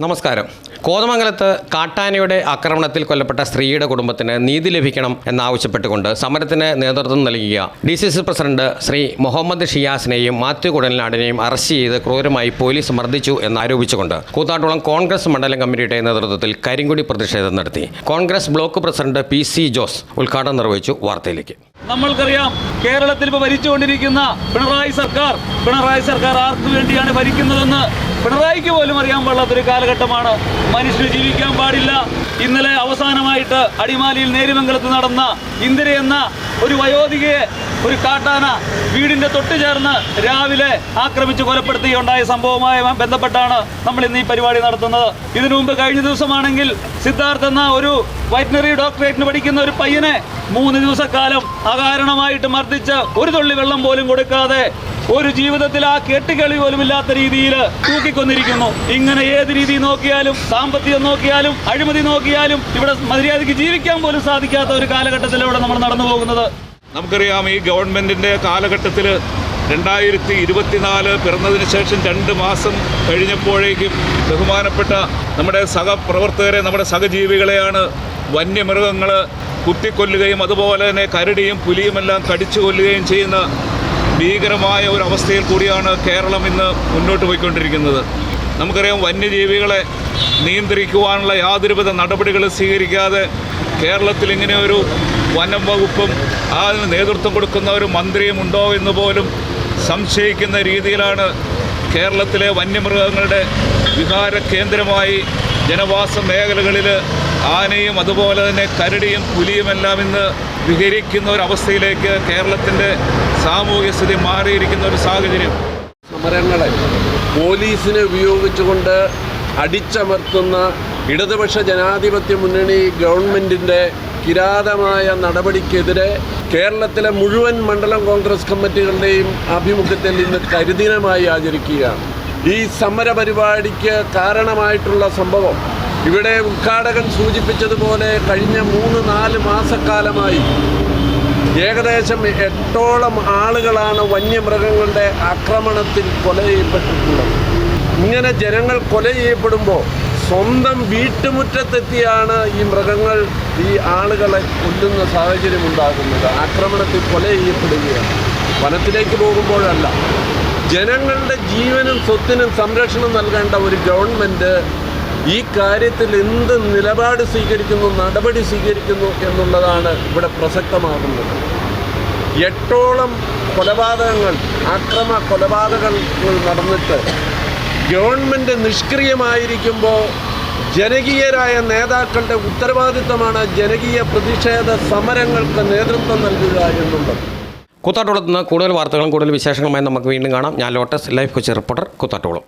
നമസ്കാരം. കോതമംഗലത്ത് കാട്ടാനയുടെ ആക്രമണത്തിൽ കൊല്ലപ്പെട്ട സ്ത്രീയുടെ കുടുംബത്തിന് നീതി ലഭിക്കണം എന്നാവശ്യപ്പെട്ടുകൊണ്ട് സമരത്തിന് നേതൃത്വം നൽകിയ D C C president Sree Muhammad ഷിയാസിനെയും Mathew കുടൽനാടിനെയും അറസ്റ്റ് ചെയ്ത് ക്രൂരമായി പോലീസ് മർദ്ദിച്ചു എന്നാരോപിച്ചുകൊണ്ട് കൂത്താട്ടുളം കോൺഗ്രസ് മണ്ഡലം കമ്മിറ്റിയുടെ നേതൃത്വത്തിൽ കരിങ്കുടി പ്രതിഷേധം നടത്തി. Congress block president P C Jose ഉദ്ഘാടനം നിർവഹിച്ചു. വാർത്തയിലേക്ക്. നമ്മൾക്കറിയാം കേരളത്തിൽ ഇപ്പോൾ ഭരിച്ചുകൊണ്ടിരിക്കുന്ന പിണറായി സർക്കാർ പിണറായി സർക്കാർ ആർക്കു വേണ്ടിയാണ് ഭരിക്കുന്നതെന്ന് പിണറായിക്ക് പോലും അറിയാൻ പാടില്ലാത്തൊരു കാലഘട്ടമാണ് മനുഷ്യന് ജീവിക്കാൻ പാടില്ല. ഇന്നലെ അവസാനമായിട്ട് അടിമാലിയിൽ നേരുമംഗലത്ത് നടന്ന ഇന്ദിര എന്ന ഒരു വയോധികയെ ഒരു കാട്ടാന വീടിന്റെ തൊട്ട് ചേർന്ന് രാവിലെ ആക്രമിച്ച് കൊലപ്പെടുത്തുകയുണ്ടായ സംഭവവുമായി ബന്ധപ്പെട്ടാണ് നമ്മൾ ഇന്ന് ഈ പരിപാടി നടത്തുന്നത്. ഇതിനു മുമ്പ് കഴിഞ്ഞ ദിവസമാണെങ്കിൽ സിദ്ധാർത്ഥ എന്ന ഒരു വെറ്റിനറി ഡോക്ടറേറ്റിന് പഠിക്കുന്ന ഒരു പയ്യനെ മൂന്ന് ദിവസക്കാലം അകാരണമായിട്ട് മർദ്ദിച്ച് ഒരു തുള്ളി വെള്ളം പോലും കൊടുക്കാതെ ഒരു ജീവിതത്തിൽ ആ കെട്ടിക്കളി പോലും ഇല്ലാത്ത രീതിയിൽ തൂക്കിക്കൊന്നിരിക്കുന്നു. ഇങ്ങനെ ഏത് രീതി നോക്കിയാലും സാമ്പത്തികം നോക്കിയാലും അഴിമതി നോക്കിയാലും ഇവിടെ മര്യാദയ്ക്ക് ജീവിക്കാൻ പോലും സാധിക്കാത്ത ഒരു കാലഘട്ടത്തിലൂടെ നമ്മൾ നടന്നു പോകുന്നത്. നമുക്കറിയാം ഈ ഗവൺമെന്റിന്റെ കാലഘട്ടത്തിൽ രണ്ടായിരത്തി ഇരുപത്തിനാല് പിറന്നതിന് ശേഷം രണ്ട് മാസം കഴിഞ്ഞപ്പോഴേക്കും ബഹുമാനപ്പെട്ട നമ്മുടെ സഹപ്രവർത്തകരെ നമ്മുടെ സഹജീവികളെയാണ് വന്യമൃഗങ്ങൾ കുത്തിക്കൊല്ലുകയും അതുപോലെ തന്നെ കരടിയും പുലിയുമെല്ലാം കടിച്ചു കൊല്ലുകയും ചെയ്യുന്ന ഭീകരമായ ഒരു അവസ്ഥയിൽ കൂടിയാണ് കേരളം ഇന്ന് മുന്നോട്ട് പോയിക്കൊണ്ടിരിക്കുന്നത്. നമുക്കറിയാം വന്യജീവികളെ നിയന്ത്രിക്കുവാനുള്ള യാതൊരുവിധ നടപടികൾ സ്വീകരിക്കാതെ കേരളത്തിൽ ഇങ്ങനെ ഒരു വനം വകുപ്പും അതിന് നേതൃത്വം കൊടുക്കുന്ന ഒരു മന്ത്രിയും ഉണ്ടോ എന്ന് പോലും സംശയിക്കുന്ന രീതിയിലാണ് കേരളത്തിലെ വന്യമൃഗങ്ങളുടെ വിഹാര കേന്ദ്രമായി ജനവാസ മേഖലകളിൽ ആനയും അതുപോലെ തന്നെ കരടിയും പുലിയുമെല്ലാം ഇന്ന് വിഹരിക്കുന്ന ഒരു അവസ്ഥയിലേക്ക് കേരളത്തിന്റെ സാമൂഹ്യ സ്ഥിതി മാറിയിരിക്കുന്ന ഒരു സാഹചര്യം. സമരങ്ങളെ പോലീസിനെ ഉപയോഗിച്ചുകൊണ്ട് അടിച്ചമർത്തുന്ന ഇടതുപക്ഷ ജനാധിപത്യ മുന്നണി ഗവൺമെന്റിന്റെ കിരാതമായ നടപടിക്കെതിരെ കേരളത്തിലെ മുഴുവൻ മണ്ഡലം കോൺഗ്രസ് കമ്മിറ്റികളുടെയും ആഭിമുഖ്യത്തിൽ ഇന്ന് കരിദിനമായി ആചരിക്കുകയാണ്. ഈ സമര പരിപാടിക്ക് കാരണമായിട്ടുള്ള സംഭവം ഇവിടെ ഉദ്ഘാടകൻ സൂചിപ്പിച്ചതുപോലെ കഴിഞ്ഞ മൂന്ന് നാല് മാസക്കാലമായി ഏകദേശം എട്ടോളം ആളുകളാണ് വന്യമൃഗങ്ങളുടെ ആക്രമണത്തിൽ കൊല ചെയ്യപ്പെട്ടിട്ടുള്ളത്. ഇങ്ങനെ ജനങ്ങൾ കൊല ചെയ്യപ്പെടുമ്പോൾ സ്വന്തം വീട്ടുമുറ്റത്തെത്തിയാണ് ഈ മൃഗങ്ങൾ ഈ ആളുകളെ കൊല്ലുന്ന സാഹചര്യം ഉണ്ടാകുന്നത്. ആക്രമണത്തിൽ കൊല ചെയ്യപ്പെടുകയാണ് വനത്തിലേക്ക് പോകുമ്പോഴല്ല. ജനങ്ങളുടെ ജീവനും സ്വത്തിനും സംരക്ഷണം നൽകേണ്ട ഒരു ഗവൺമെന്റ് ഈ കാര്യത്തിൽ എന്ത് നിലപാട് സ്വീകരിക്കുന്നു നടപടി സ്വീകരിക്കുന്നു എന്നുള്ളതാണ് ഇവിടെ പ്രസക്തമാകുന്നത്. എട്ടോളം കൊലപാതകങ്ങൾ അക്രമ കൊലപാതകങ്ങൾ നടന്നിട്ട് ഗവൺമെന്റ് നിഷ്ക്രിയമായിരിക്കുമ്പോൾ ജനകീയരായ നേതാക്കളുടെ ഉത്തരവാദിത്തമാണ് ജനകീയ പ്രതിഷേധ സമരങ്ങൾക്ക് നേതൃത്വം നൽകുക എന്നുള്ളത്. കൂത്താട്ടോളത്ത് നിന്ന് കൂടുതൽ വാർത്തകളും കൂടുതൽ വിശേഷങ്ങളുമായി നമുക്ക് വീണ്ടും കാണാം. ഞാൻ lotus life Kochi reporter Koothattukulam.